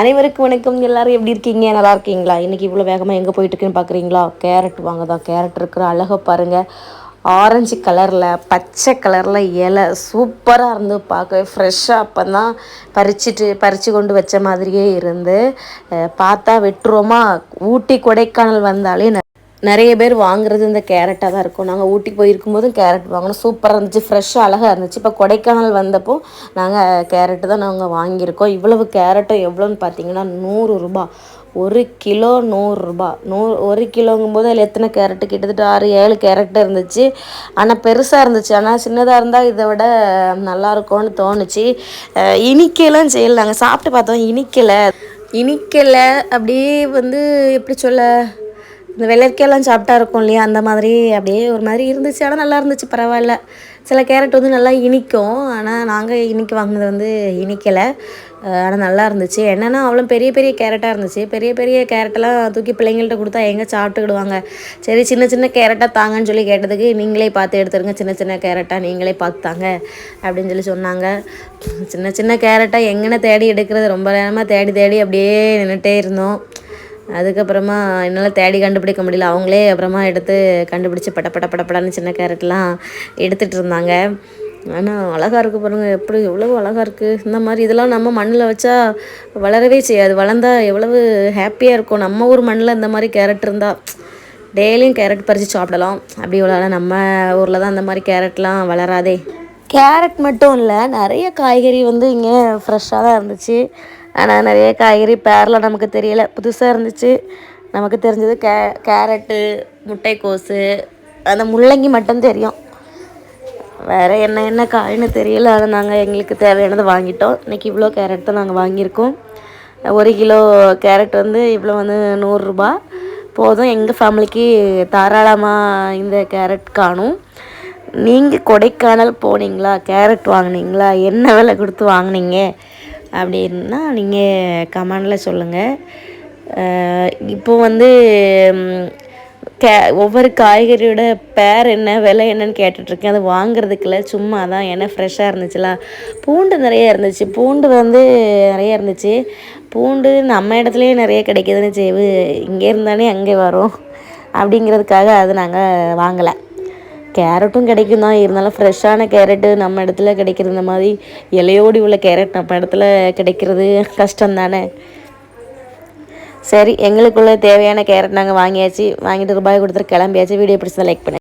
அனைவருக்கும் வணக்கம். எல்லாரும் எப்படி இருக்கீங்க? நல்லா இருக்கீங்களா? இன்றைக்கி இவ்வளோ வேகமாக எங்கே போயிட்டுருக்குன்னு பார்க்குறீங்களா கேரட் வாங்க தான் கேரட் இருக்கிற அழகை பாருங்கள் ஆரஞ்சு கலரில் பச்சை கலரில் இலை சூப்பராக இருந்து பார்க்கவே ஃப்ரெஷ்ஷாக அப்போ தான் பறிச்சுட்டு பறித்து கொண்டு வச்ச மாதிரியே இருந்து பார்த்தா வெட்டுருவோமா ஊட்டி கொடைக்கானல் வந்தாலே நிறைய பேர் வாங்குறது இந்த கேரட்டாக தான் இருக்கும். நாங்கள் ஊட்டி போயிருக்கும் போதும் கேரட் வாங்கினோம். சூப்பராக இருந்துச்சு. ஃப்ரெஷ்ஷாக அழகாக இருந்துச்சு. இப்போ கொடைக்கானல் வந்தப்போ நாங்கள் கேரட்டு தான் நாங்கள் வாங்கியிருக்கோம். இவ்வளவு கேரட்டை எவ்வளோன்னு பார்த்தீங்கன்னா நூறு ரூபா ஒரு கிலோ நூறுரூபா நூறு ஒரு கிலோங்கும் போது அதில் எத்தனை கேரட்டு? கிட்டத்தட்ட ஆறு ஏழு கேரட்டு இருந்துச்சு. ஆனால் பெருசாக இருந்துச்சு. ஆனால் சின்னதாக இருந்தால் இதை விட நல்லாயிருக்கும்னு தோணுச்சு. இனிக்கலாம் செய்யலை. நாங்கள் சாப்பிட்டு பார்த்தோம். இனிக்கலை. இனிக்கலை அப்படியே வந்து எப்படி சொல்ல? இந்த வெள்ளரிக்காயெல்லாம் சாப்பிட்டா இருக்கும் இல்லையா? அந்த மாதிரி அப்படியே ஒரு மாதிரி இருந்துச்சு. ஆனால் நல்லா இருந்துச்சு. பரவாயில்ல. சில கேரட் வந்து நல்லா இனிக்கும். ஆனால் நாங்கள் இனிக்கு வாங்கினது வந்து இனிக்கலை. ஆனால் நல்லா இருந்துச்சு. என்னென்னா அவ்வளோ பெரிய பெரிய கேரட்டாக இருந்துச்சு. பெரிய பெரிய கேரட்டெல்லாம் தூக்கி பிள்ளைங்கள்ட்ட கொடுத்தா எங்கே சாப்பிட்டுக்கிடுவாங்க? சரி சின்ன சின்ன கேரட்டாக தாங்கன்னு சொல்லி கேட்டதுக்கு நீங்களே பார்த்து எடுத்துருங்க. சின்ன சின்ன கேரட்டாக நீங்களே பார்த்து தாங்க அப்படின்னு சொல்லி சொன்னாங்க. சின்ன சின்ன கேரட்டாக எங்கன்னு தேடி எடுக்கிறது ரொம்ப நேரமாக தேடி தேடி அப்படியே நின்றுட்டே இருந்தோம். அதுக்கப்புறமா என்னால் தேடி கண்டுபிடிக்க முடியல. அவங்களே அப்புறமா எடுத்து கண்டுபிடிச்சி பட பட படப்படான்னு சின்ன கேரட்லாம் எடுத்துகிட்டு இருந்தாங்க. ஆனால் அழகாக இருக்குது பாருங்கள் எப்படி எவ்வளவு அழகாக இருக்குது இந்த மாதிரி இதெல்லாம் நம்ம மண்ணில் வச்சா வளரவே செய்யாது. வளர்ந்தால் எவ்வளவு ஹாப்பியாக இருக்கும். நம்ம ஊர் மண்ணில் இந்த மாதிரி கேரட் இருந்தால் டெய்லியும் கேரட் பறித்து சாப்பிடலாம். அப்படி இவ்வளோ நம்ம ஊரில் தான் அந்த மாதிரி கேரட்லாம் வளராதே. கேரட் மட்டும் இல்லை நிறைய காய்கறி வந்து இங்கே ஃப்ரெஷ்ஷாக தான் இருந்துச்சு. ஆனால் நிறைய காய்கறி பேரில் நமக்கு தெரியலை. புதுசாக இருந்துச்சு. நமக்கு தெரிஞ்சது கே கேரட்டு முட்டைக்கோஸு அந்த முள்ளங்கி மட்டும் தெரியும். வேறு என்ன என்ன காயின்னு தெரியல. அதை நாங்கள் எங்களுக்கு தேவையானதை வாங்கிட்டோம். இன்றைக்கி இவ்வளோ கேரட் தான் நாங்கள் வாங்கியிருக்கோம். ஒரு கிலோ கேரட் வந்து இவ்வளோ வந்து நூறுரூபா போதும். எங்கள் ஃபேமிலிக்கு தாராளமாக இந்த கேரட் காணும். நீங்கள் கொடைக்கானல் போனீங்களா? கேரட் வாங்கினீங்களா? என்ன விலை கொடுத்து வாங்கினீங்க? அப்படின்னா நீங்கள் கமெண்டில் சொல்லுங்கள் இப்போ வந்து கே ஒவ்வொரு காய்கறியோட பேர் என்ன விலை என்னன்னு கேட்டுட்ருக்கேன். அது வாங்குறதுக்குள்ள சும்மா தான் ஏன்னா ஃப்ரெஷ்ஷாக இருந்துச்சுல. பூண்டு நிறைய இருந்துச்சு. பூண்டு வந்து நிறைய இருந்துச்சு. பூண்டு நம்ம இடத்துலையே நிறைய கிடைக்கிதுன்னு செய்வு இங்கே இருந்தானே அங்கே வரும். அப்படிங்கிறதுக்காக அது நாங்கள் வாங்கலை. கேரட்டும் கிடைக்கும் தான் இருந்தாலும் ஃப்ரெஷ்ஷான கேரட்டு நம்ம இடத்துல கிடைக்கிறது இந்த மாதிரி இலையோடி உள்ள கேரட் நம்ம இடத்துல கிடைக்கிறது கஷ்டம் தானே சரி எங்களுக்குள்ள தேவையான கேரட் நாங்கள் வாங்கியாச்சு. வாங்கிட்டு ரூபாய் கொடுத்துட்டு கிளம்பியாச்சு. வீடியோ பிடிச்சதை லைக் பண்ணேன்